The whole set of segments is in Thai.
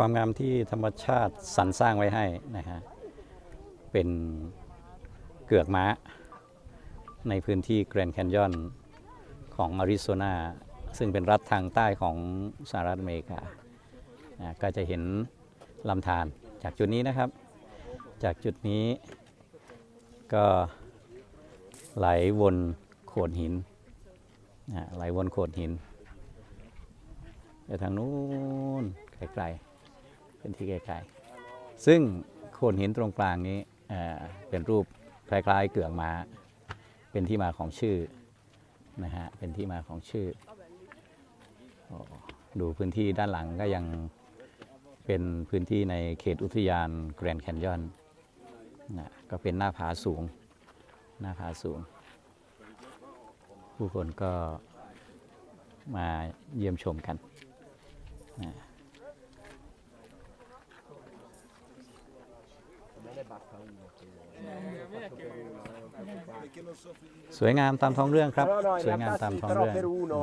ความงามที่ธรรมชาติสรรสร้างไว้ให้นะฮะเป็นเกือกม้า ในพื้นที่แกรนด์แคนยอนของอาริโซนา ซึ่งเป็นรัฐทางใต้ของสหรัฐอเมริกานะก็จะเห็นลำธารจากจุดนี้นะครับ จากจุดนี้ก็ไหลวนโขดหินนะไหลวนโขดหินไปทางนู้นไกลๆ เป็นที่ไกลๆซึ่งโขดหินตรงกลางนี้เป็นรูปคล้ายๆ เกือกม้า เป็นที่มาของชื่อนะฮะเป็นที่มาของชื่อ ดูพื้นที่ด้านหลังก็ยังเป็นพื้นที่ในเขตอุทยานแกรนด์แคนยอนนะก็เป็นหน้าผาสูง หน้าผาสูง ผู้คนก็มาเยี่ยมชมกันนะ สวยงามตามท้องเรื่องครับ No, no, ส in วยงาม realtà ตาม sì, ท้อง però เรื่อง per uno...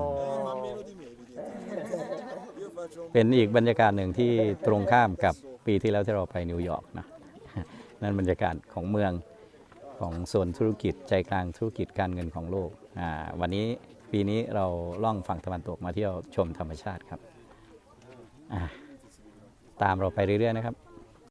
เป็นอีกบรรยากาศหนึ่งที่ตรงข้ามกับปีที่แล้วที่เราไปนิวยอร์กนะ นั่นบรรยากาศของเมืองของโซนธุรกิจใจกลางธุรกิจการเงินของโลกอ่าวันนี้ปีนี้เราล่องฝั่งตะวันตกมาเที่ยวชมธรรมชาติครับอ่าตามเราไปเรื่อยๆนะครับ